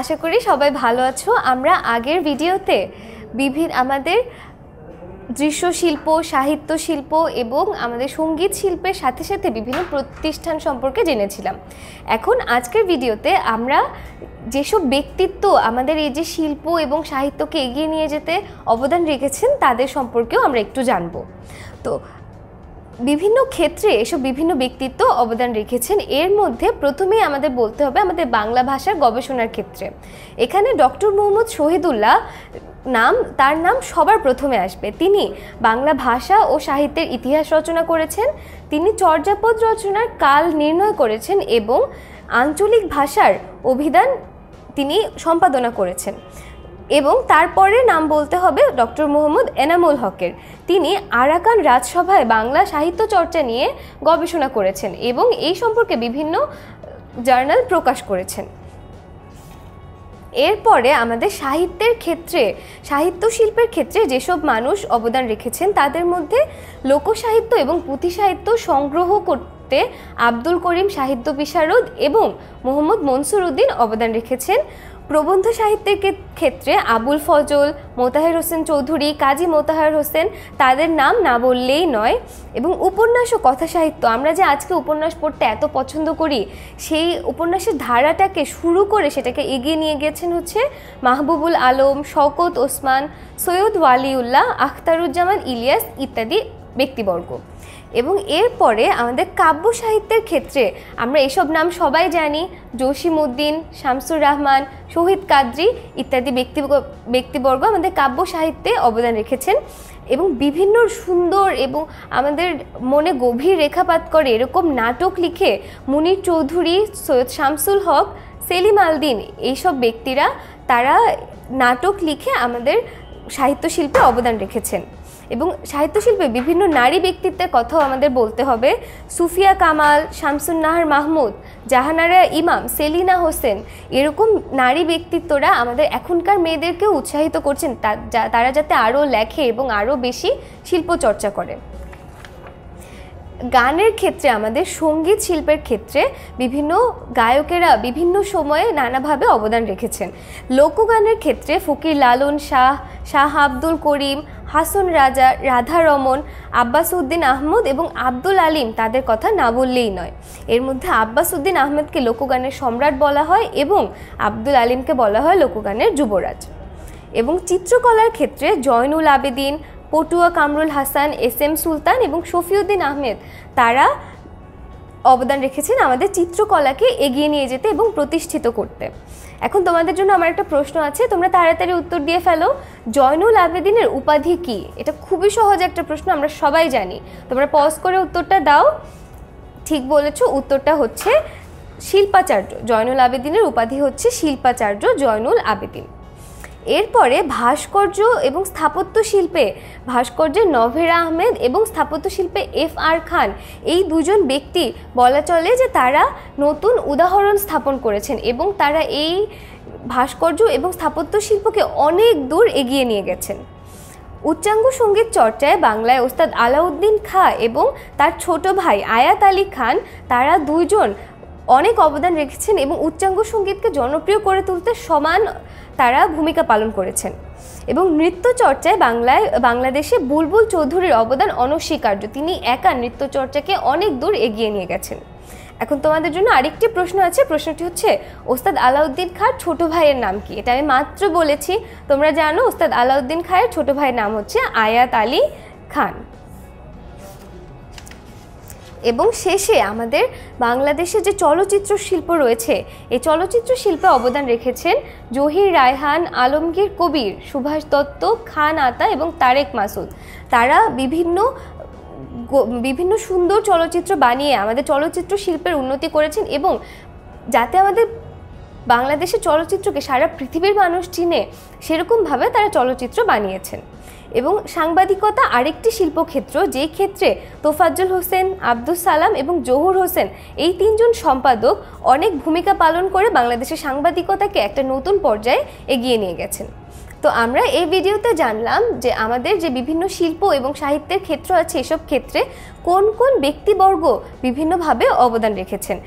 আশা করি সবাই ভালো আছো। আমরা আগের ভিডিওতে বিভিন্ন আমাদের দৃশ্যশিল্প সাহিত্য শিল্প এবং আমাদের সংগীত শিল্পের সাথে সাথে বিভিন্ন প্রতিষ্ঠান সম্পর্কে জেনেছিলাম। এখন আজকের ভিডিওতে আমরা যেসব ব্যক্তিত্ব আমাদের এই যে শিল্প এবং সাহিত্যকে এগিয়ে নিয়ে যেতে অবদান রেখেছেন, তাদের সম্পর্কেও আমরা একটু জানব। তো বিভিন্ন ক্ষেত্রে এসব বিভিন্ন ব্যক্তিত্ব অবদান রেখেছেন। এর মধ্যে প্রথমেই আমাদের বলতে হবে আমাদের বাংলা ভাষার গবেষণার ক্ষেত্রে। এখানে ডক্টর মোহাম্মদ শহীদুল্লাহ নাম, তার নাম সবার প্রথমে আসবে। তিনি বাংলা ভাষা ও সাহিত্যের ইতিহাস রচনা করেছেন, তিনি চর্যাপদ রচনার কাল নির্ণয় করেছেন এবং আঞ্চলিক ভাষার অভিধান তিনি সম্পাদনা করেছেন। এবং তারপরে নাম বলতে হবে ডক্টর মোহাম্মদ এনামুল হকের। তিনি আরাকান রাজসভায় বাংলা সাহিত্য চর্চা নিয়ে গবেষণা করেছেন এবং এই সম্পর্কে বিভিন্ন জার্নাল প্রকাশ করেছেন। এরপরে আমাদের সাহিত্যের ক্ষেত্রে, সাহিত্য শিল্পের ক্ষেত্রে যেসব মানুষ অবদান রেখেছেন, তাদের মধ্যে লোকসাহিত্য এবং পুঁথি সাহিত্য সংগ্রহ করতে আব্দুল করিম সাহিত্য বিশারদ এবং মোহাম্মদ মনসুর উদ্দিন অবদান রেখেছেন। প্রবন্ধ সাহিত্যের ক্ষেত্রে আবুল ফজল, মোতাহের হোসেন চৌধুরী, কাজী মোতাহার হোসেন তাদের নাম না বললেই নয়। এবং উপন্যাস ও কথা সাহিত্য, আমরা যে আজকে উপন্যাস পড়তে এত পছন্দ করি, সেই উপন্যাসের ধারাটাকে শুরু করে সেটাকে এগিয়ে নিয়ে গেছেন হচ্ছে মাহবুবুল আলম, শওকত ওসমান, সৈয়দ ওয়ালিউল্লাহ, আখতারুজ্জামান ইলিয়াস ইত্যাদি ব্যক্তিবর্গ। এবং এরপরে আমাদের কাব্য সাহিত্যের ক্ষেত্রে আমরা এসব নাম সবাই জানি জসিম উদ্দিন শামসুর রহমান, শহীদ কাদ্রি ইত্যাদি ব্যক্তি ব্যক্তিবর্গ আমাদের কাব্য সাহিত্যে অবদান রেখেছেন এবং বিভিন্ন সুন্দর এবং আমাদের মনে গভীর রেখাপাত করে এরকম নাটক লিখে মুনির চৌধুরী, সৈয়দ শামসুল হক, সেলিম আলদিন এইসব ব্যক্তিরা তারা নাটক লিখে আমাদের সাহিত্য শিল্পে অবদান রেখেছেন। এবং সাহিত্যশিল্পে বিভিন্ন নারী ব্যক্তিত্বের কথাও আমাদের বলতে হবে। সুফিয়া কামাল শামসুন নাহার মাহমুদ, জাহানারা ইমাম, সেলিনা হোসেন, এরকম নারী ব্যক্তিত্বরা আমাদের এখনকার মেয়েদেরকেও উৎসাহিত করছেন। তারা যাতে আরও লেখে এবং আরও বেশি শিল্পচর্চা করে। গানের ক্ষেত্রে, আমাদের সংগীত শিল্পের ক্ষেত্রে বিভিন্ন গায়কেরা বিভিন্ন সময়ে নানাভাবে অবদান রেখেছেন। লোকগানের ক্ষেত্রে ফকির লালন, শাহ শাহ আব্দুল করিম, হাসন রাজা, রাধা রমন, আব্বাস উদ্দিন আহমদ এবং আব্দুল আলিম তাদের কথা না বললেই নয়। এর মধ্যে আব্বাস উদ্দিন আহমেদকে লোকগানের সম্রাট বলা হয় এবং আব্দুল আলিমকে বলা হয় লোকগানের যুবরাজ। এবং চিত্রকলার ক্ষেত্রে জয়নুল আবেদিন পটুয়া কামরুল হাসান, এস এম সুলতান এবং শফিউদ্দিন আহমেদ। তারা অবদান রেখেছেন আমাদের চিত্রকলাকে এগিয়ে নিয়ে যেতে এবং প্রতিষ্ঠিত করতে। এখন তোমাদের জন্য আমার একটা প্রশ্ন আছে, তোমরা তাড়াতাড়ি উত্তর দিয়ে ফেলো, জয়নুল আবেদিনের উপাধি কি? এটা খুবই সহজ একটা প্রশ্ন, আমরা সবাই জানি। তোমরা পজ করে উত্তরটা দাও। ঠিক বলেছ, উত্তরটা হচ্ছে শিল্পাচার্য, জয়নুল আবেদিনের উপাধি হচ্ছে শিল্পাচার্য জয়নুল আবেদিন। এরপরে ভাস্কর্য এবং স্থাপত্য শিল্পে ভাস্কর্যের নভের আহমেদ এবং স্থাপত্য শিল্পে এফ আর খান, এই দুজন ব্যক্তি বলা চলে যে তারা নতুন উদাহরণ স্থাপন করেছেন এবং তারা এই ভাস্কর্য এবং স্থাপত্য শিল্পকে অনেক দূর এগিয়ে নিয়ে গেছেন। উচ্চাঙ্গ সংগীত চর্চায় বাংলায় ওস্তাদ আলাউদ্দিন খা এবং তার ছোট ভাই আয়াত আলী খান, তারা দুইজন অনেক অবদান রেখেছেন এবং উচ্চাঙ্গ সঙ্গীতকে জনপ্রিয় করে তুলতে সমান তারা ভূমিকা পালন করেছেন। এবং নৃত্য চর্চায় বাংলায়, বাংলাদেশে বুলবুল চৌধুরীর অবদান অনস্বীকার্য। তিনি একা নৃত্য চর্চাকে অনেক দূর এগিয়ে নিয়ে গেছেন। এখন তোমাদের জন্য আরেকটি প্রশ্ন আছে। প্রশ্নটি হচ্ছে, ওস্তাদ আলাউদ্দিন খাঁর ছোট ভাইয়ের নাম কি? এটা আমি মাত্র বলেছি। তোমরা জানো, ওস্তাদ আলাউদ্দিন খাঁয়ের ছোট ভাইয়ের নাম হচ্ছে আয়াত আলী খান। এবং শেষে আমাদের বাংলাদেশে যে চলচ্চিত্র শিল্প রয়েছে, এই চলচ্চিত্র শিল্পে অবদান রেখেছেন জহির রায়হান, আলমগীর কবির, সুভাষ দত্ত, খান আতা এবং তারেক মাসুদ। তারা বিভিন্ন বিভিন্ন সুন্দর চলচ্চিত্র বানিয়ে আমাদের চলচ্চিত্র শিল্পের উন্নতি করেছেন এবং যাতে আমাদের বাংলাদেশের চলচ্চিত্রকে সারা পৃথিবীর মানুষ চিনে সেরকমভাবে তারা চলচ্চিত্র বানিয়েছেন। এবং সাংবাদিকতা আরেকটি শিল্পক্ষেত্র, যে ক্ষেত্রে তোফাজ্জল হোসেন আব্দুল সালাম এবং জহুর হোসেন এই তিনজন সম্পাদক অনেক ভূমিকা পালন করে বাংলাদেশের সাংবাদিকতাকে একটা নতুন পর্যায়ে এগিয়ে নিয়ে গেছেন। তো আমরা এই ভিডিওতে জানলাম যে আমাদের যে বিভিন্ন শিল্প এবং সাহিত্যের ক্ষেত্র আছে এসব ক্ষেত্রে কোন কোন ব্যক্তিবর্গ বিভিন্নভাবে অবদান রেখেছেন।